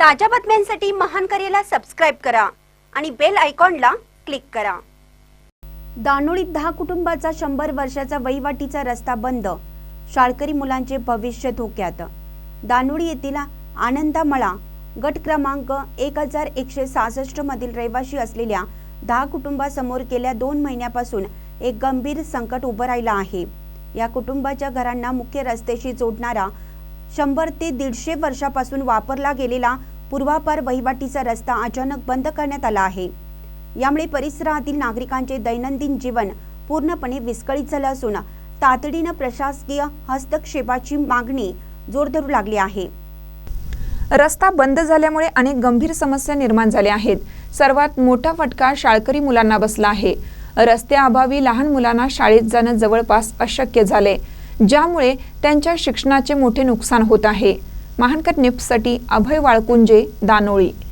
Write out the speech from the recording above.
ताज्या बातम्यांसाठी महान करेला सबस्क्राईब करा आणि बेल आयकॉनला क्लिक करा. दानोळीत दहा कुटुंबाचा शंभर वर्षाचा वहिवाटीचा रस्ता बंद शाळकरी मुलांचे भविष्य धोक्यात. दानोळी येथील आनंदामळा गट क्रमांक एक हजार एकशे सहासष्ट मधील रहिवाशी असलेल्या दहा कुटुंबासमोर गेल्या दोन महिन्यापासून एक गंभीर संकट उभं राहिलं आहे. या कुटुंबाच्या घरांना मुख्य रस्त्याशी जोडणारा शंभर ते दीडशे वर्षापासून वापरला गेलेला पूर्वापार वहिवाटीचा रस्ता अचानक बंद करण्यात आला आहे. यामुळे परिसरातील नागरिकांचे दैनंदिन जीवन पूर्णपणे विस्कळीत झालं असून तातडीनं प्रशासकीय हस्तक्षेपाची मागणी जोर धरू लागली आहे. रस्ता बंद झाल्यामुळे अनेक गंभीर समस्या निर्माण झाल्या आहेत. सर्वात मोठा फटका शाळकरी मुलांना बसला आहे. रस्त्याअभावी लहान मुलांना शाळेत जाणं जवळपास अशक्य झाले ज्यामुळे त्यांच्या शिक्षणाचे मोठे नुकसान होत आहे. महानकर निप्ससाठी अभय वाळकुंजे दानोळी.